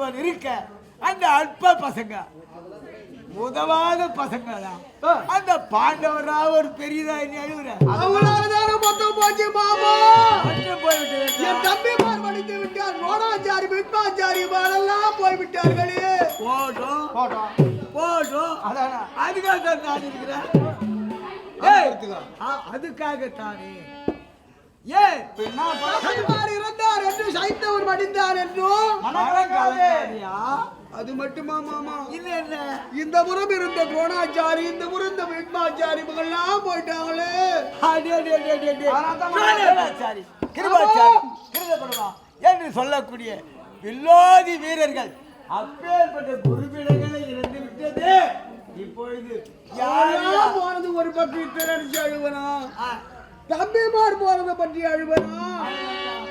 ஒருவன் இருக்க அந்த அற்ப பசங்க. உதவாத பசங்க தான் அந்த பாண்டவரா ஒரு பெரியதா அழுகுற அவங்களாலதான மொத்தம் போச்சு மாமா என் தம்பிமார் படித்து விட்டார். ரோடாச்சாரி பிட்பாச்சாரி எல்லாம் போய்விட்டார்களே. போட்டோம். போட்டோம். போட்டோம். அதானா? அதுக்காக தான் நான் இருக்கிறேன். அதுக்காகத்தானே. ஏன் தம்பிமார் இறந்தார் என்று சைத்தவர் மடிந்தார் என்றும்? அது மட்டுமா மாமா? இது என்ன இந்த புறம் இருந்த துரோணாச்சாரி இந்த புறம் இந்த விக்மாச்சாரி இவங்கெல்லாம் போயிட்டாங்களே. கிருபாச்சாரி, என்று சொல்லக்கூடிய வில்லோதி வீரர்கள். அப்பேற்பட்ட குருபிடங்களை இழந்து விட்டது இப்பொழுது யார் யாரெல்லாம் போனது ஒரு திரடிச்சு அழுவனா ஆ, தம்பிமார் போறத பற்றி அழுவனா?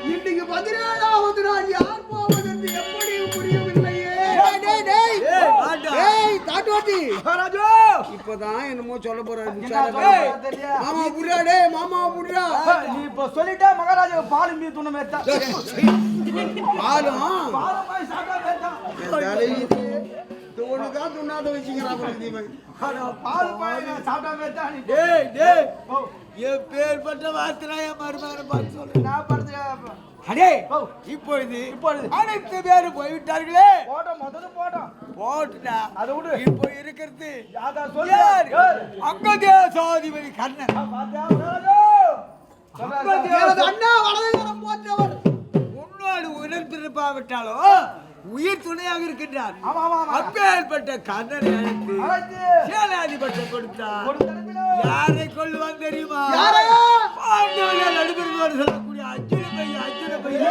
இன்னைக்கு பதினேழாவது நாள் யார் போவது என்று எப்படி புரியவில்லையே தாட்டுவாட்டி. மகாராஜா, இப்பதான் என்னமோ சொல்ல போறாரு மாமா புரியா டேய் மாமா புரியா நீ இப்ப சொல்லிட்டா மகாராஜா பால் மீ துணை மேத்தா பாலும். பால் சாப்பிட்டா மேத்தா ஒண்ணுதான் துண்ணாத வச்சுக்கிறான் அட, பால் சாப்பிட்டா மேத்தா நீ டேய், டேய், எப்பேற்பட்ட வார்த்தை என் மருமகனை பார்த்து சொல்லு. நான் படுத்து அடே, இப்பொழுது இப்பொழுது. அனைத்து பேரும் போய்விட்டார்களே. போட்டோம் முதல்ல போட்டோம். போட்டுடா. அதை விடு இப்போ இருக்கிறது? அங்க தேசாதிபதி தேச- அண்ணா வலதுகரம் போற்றவர். பிறப்பாவிட்டாலோ உயிர் துணையாக இருக்கின்றார். அப்பேற்பட்ட கர்ணனை அழைத்து சேனாதிபட்டம் கொடுத்தார். யாரை கொள்ளுவான் தெரியுமா? பாண்டவர்கள் நடுபெருமாறு சொல்லக்கூடிய அர்ஜுன பையன் அர்ஜுன பையன்?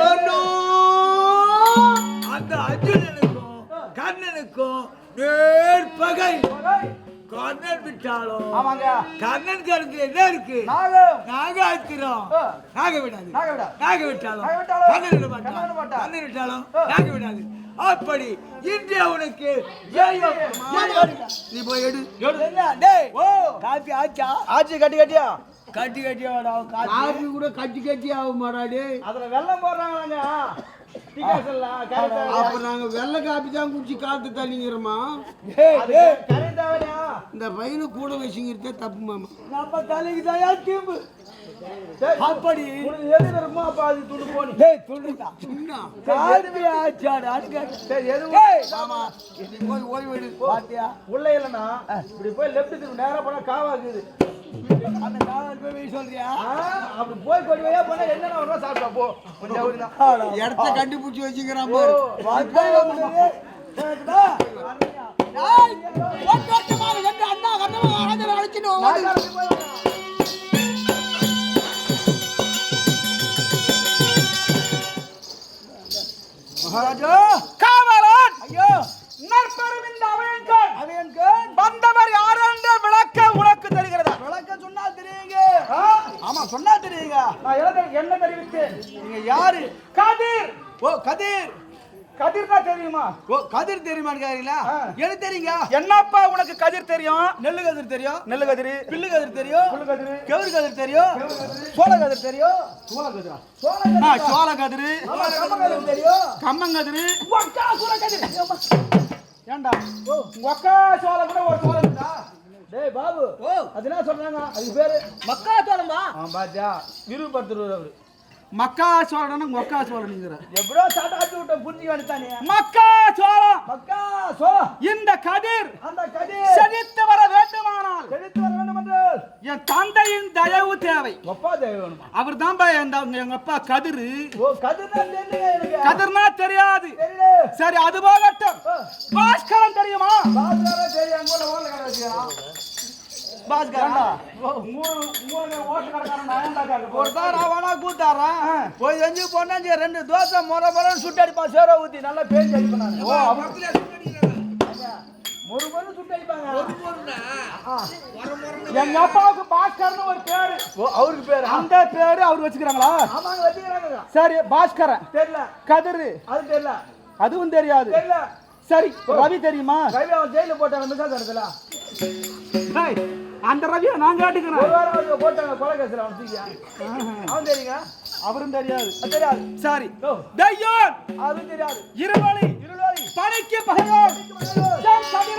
அந்த அர்ஜுனனுக்கும் கர்ணனுக்கும் நேர்பகை. கர்ணன் விட்டாலும் ஆமாங்க. கர்ணன் கருத்துல என்ன இருக்கு? நாகம் நாகாத்திரம். நாக விடாது. நாக விடா. நாக விட்டாலும் கர்ணன் விட மாட்டான். கர்ணன் விட்டாலும். நாக விடாது. அப்படி இன்று அவனுக்கு ஜெயம். நீ போய் எடு. என்ன? டேய் ஓ. காப்பி ஆச்சா? ஆச்சி கட்டி கட்டியா? கட்டி கட்டி வாடா காப்பி காபி கூட கட்டி கட்டி ஆகும் மாடாடி அதுல வெள்ளம் கரெக்டா அப்ப நாங்க வெள்ளை காபி தான் குடிச்சு காத்து தள்ளிங்கிறோமா? இந்த பையனை கூட வச்சுங்கிறதே தப்பு மாமா. நம்ம தலைக்கு தான் தீம்பு? அப்படி. எது வருமோ அப்ப அது துண்டு போனி டேய் கேட்டேன் சரி எது டேய். ஆமா போய் ஓய்வு எடு. பாத்தியா? உள்ள இப்படி போய் லெஃப்ட்டுக்கு நேரா போனா காவாக்குது அந்த காவல் போய் சொல்றியா? அப்படி போய் கொடி வழியா போனா வருமோ சாப்பிட்டா? போ. கொஞ்சம் அவருதான் இடத்த கண்டுபிடிச்சு வச்சுக்கிறான் பாரு. அண்ணா கண்ணமா ஆஜர் அழைச்சிட்டு மகாராஜா! காவலன் ஐயோ! நற்பெரும் இந்த அவையன்கள் அவன் வந்தவர் யார் என்ற விளக்க உனக்கு தெரிகிறதா? விளக்க சொன்னால் தெரியுங்க? ஆமா சொன்னா தெரியுங்க. நான் என்ன தெரிவித்தேன்? நீங்க யாரு? கதிர்! ஓ கதிர்! கதிர்னா தெரியுமா? ஓ கதிர் தெரியுமான்னு கேக்குறீங்களா. எனக்கு தெரியுங்க. என்னப்பா உனக்கு கதிர் தெரியும்? நெல்லு கதிர் தெரியும். நெல்லு கதிர். பில்லு கதிர் தெரியும். புல்லு கதிர். கெவுரு கதிர் தெரியும். சோள கதிர் தெரியும். சோள கதிரா? சோள கதிர் கதிர். தெரியும். கம்மங்கதிர். ஒக்கா சோள கதிர். ஏண்டா? ஒக்கா சோள கூட ஒரு சோள இருக்குதா டேய் பாபு. ஓ. அது என்ன சொல்றாங்க? அது பேரு மக்கா சோளமா ஆ பாத்தியா? விருப்பப்படுத்துறாரு அவரு. மக்கா சோழனா மொக்கா சோழனுங்கிற. எப்படோ சாட்டாச்சு புரிஞ்சு மக்கா சோளம் மக்கா சோளம் இந்த கதிர் அந்த கதிர். செழித்து வர வேண்டுமானால் செழித்து வர வேண்டும் என்று என் தந்தையின் தயவு தேவை. ஒப்பா தேவை வேணுமா? அவர் தான் எங்க அப்பா கதிரு. ஓ கதிர்னா தெரியல எனக்கு. கதிர்னா தெரியாது. சரி அது போகட்டும். பாஸ்கரன் தெரியுமா? பாஸ்கரா தெரியும் பாஸ்கரா? ஒருத்தர் அவனா கூத்தாரான் போய் செஞ்சு பொண்ணாஞ்சி ரெண்டு தோசை முறை முறைன்னு சுட்டு அடிப்பான். சேர ஊத்தி நல்லா பேசி அடிப்பேன் ஒரு பொண்ணு சுட்டு அடிப்பாங்க. எங்க அப்பாவுக்கு பாஸ்கர்னு ஒரு பேரு. அவருக்கு பேரு? அந்த பேரு அவர் வச்சுக்கிறாங்களா? ஆமாங்க வச்சுக்கிறாங்க சரி பாஸ்கரன். தெரியல. கதிரு. அது தெரியல. அதுவும் தெரியாது. சரி ரவி தெரியுமா? கையில அவன் ஜெயில போட்டாங்க இடத்துல டேய், அந்த ரவியை நான் கேட்டுக்கிறேன் போட்டாங்க கொலை கேசுல அவன் தெரியுங்க அவரும் தெரியாது. தெரியாது. சரி. தெய்யம் அதுவும் தெரியாது. இருவழி இருளாளி. பகைக்கு பகையோர்